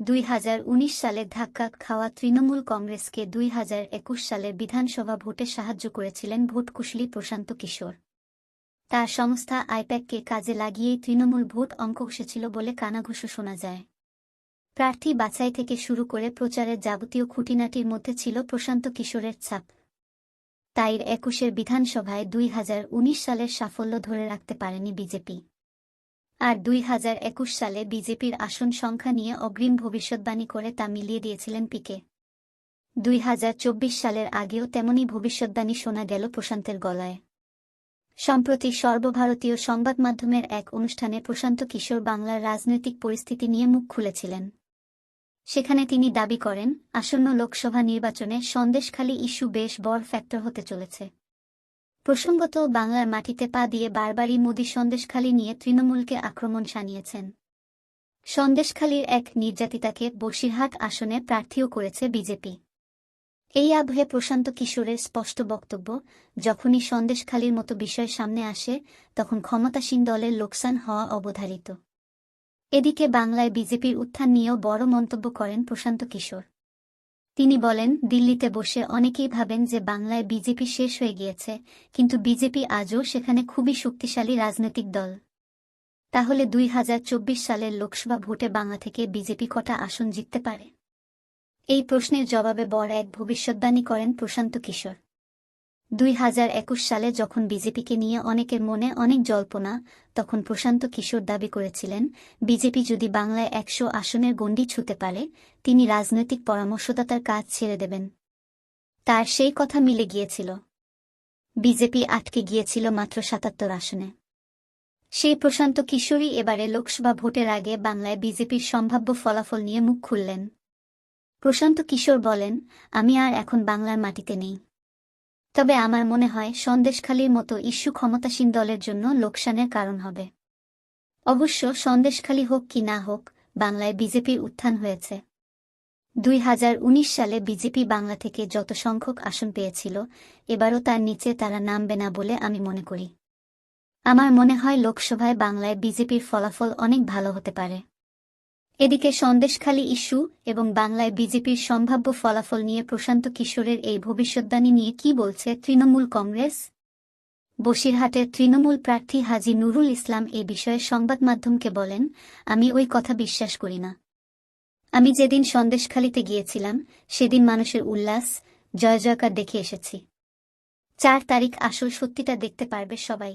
দুই হাজার উনিশ সালে ধাক্কা খাওয়া তৃণমূল কংগ্রেসকে দুই সালের বিধানসভা ভোটে সাহায্য করেছিলেন ভোটকুশলী প্রশান্ত কিশোর। তার সংস্থা আইপ্যাককে কাজে লাগিয়েই তৃণমূল ভোট অঙ্ক এসেছিল বলে কানাঘুষো শোনা যায়। প্রার্থী বাছাই থেকে শুরু করে প্রচারের যাবতীয় খুঁটিনাটির মধ্যে ছিল প্রশান্ত কিশোরের ছাপ। তাইর একুশের বিধানসভায় দুই হাজার উনিশ সালের সাফল্য ধরে রাখতে পারেনি বিজেপি। আর দুই হাজার একুশ সালে বিজেপির আসন সংখ্যা নিয়ে অগ্রিম ভবিষ্যৎবাণী করে তা মিলিয়ে দিয়েছিলেন পিকে। দুই হাজার চব্বিশ সালের আগেও তেমনই ভবিষ্যৎবাণী শোনা গেল প্রশান্তের গলায়। সম্প্রতি সর্বভারতীয় সংবাদ মাধ্যমের এক অনুষ্ঠানে প্রশান্ত কিশোর বাংলার রাজনৈতিক পরিস্থিতি নিয়ে মুখ খুলেছিলেন। সেখানে তিনি দাবি করেন, আসন্ন লোকসভা নির্বাচনে সন্দেশখালী ইস্যু বেশ বড় ফ্যাক্টর হতে চলেছে। প্রসঙ্গত, বাংলার মাটিতে পা দিয়ে বারবারই মোদী সন্দেশখালী নিয়ে তৃণমূলকে আক্রমণ শানিয়েছেন। সন্দেশখালীর এক নির্যাতিতাকে বসিরহাট আসনে প্রার্থীও করেছে বিজেপি। এই আবহে প্রশান্ত কিশোরের স্পষ্ট বক্তব্য, যখনই সন্দেশখালীর মতো বিষয় সামনে আসে, তখন ক্ষমতাসীন দলের লোকসান হওয়া অবধারিত। এদিকে বাংলায় বিজেপির উত্থান নিয়েও বড় মন্তব্য করেন প্রশান্ত কিশোর। তিনি বলেন, দিল্লিতে বসে অনেকেই ভাবেন যে বাংলায় বিজেপি শেষ হয়ে গিয়েছে, কিন্তু বিজেপি আজও সেখানে খুবই শক্তিশালী রাজনৈতিক দল। তাহলে দুই হাজার চব্বিশ সালের লোকসভা ভোটে বাংলা থেকে বিজেপি কটা আসন জিততে পারে? এই প্রশ্নের জবাবে বড় এক ভবিষ্যৎবাণী করেন প্রশান্ত কিশোর। দুই হাজার একুশ সালে যখন বিজেপিকে নিয়ে অনেকের মনে অনেক জল্পনা, তখন প্রশান্ত কিশোর দাবি করেছিলেন, বিজেপি যদি বাংলায় একশো আসনের গণ্ডি ছুতে পারে, তিনি রাজনৈতিক পরামর্শদাতার কাজ ছেড়ে দেবেন। তার সেই কথা মিলে গিয়েছিল। বিজেপি আটকে গিয়েছিল মাত্র সাতাত্তর আসনে। সেই প্রশান্ত কিশোরই এবারে লোকসভা ভোটের আগে বাংলায় বিজেপির সম্ভাব্য ফলাফল নিয়ে মুখ খুললেন। প্রশান্ত কিশোর বলেন, আমি আর এখন বাংলার মাটিতে নেই। তবে আমার মনে হয় সন্দেশখালীর মতো ইস্যু ক্ষমতাসীন দলের জন্য লোকসানের কারণ হবে। অবশ্য সন্দেশখালী হোক কি না হোক, বাংলায় বিজেপির উত্থান হয়েছে। দুই হাজার উনিশ সালে বিজেপি বাংলা থেকে যত সংখ্যক আসন পেয়েছিল, এবারও তার নিচে তারা নামবে না বলে আমি মনে করি। আমার মনে হয় লোকসভায় বাংলায় বিজেপির ফলাফল অনেক ভালো হতে পারে। এদিকে সন্দেশখালী ইস্যু এবং বাংলায় বিজেপির সম্ভাব্য ফলাফল নিয়ে প্রশান্ত কিশোরের এই ভবিষ্যৎবাণী নিয়ে কি বলছে তৃণমূল কংগ্রেস? বসিরহাটের তৃণমূল প্রার্থী হাজি নুরুল ইসলাম এ বিষয়ে সংবাদ মাধ্যমকে বলেন, আমি ওই কথা বিশ্বাস করি না। আমি যেদিন সন্দেশখালীতে গিয়েছিলাম, সেদিন মানুষের উল্লাস জয় জয়কার দেখে এসেছি। চার তারিখ আসল সত্যিটা দেখতে পারবে সবাই।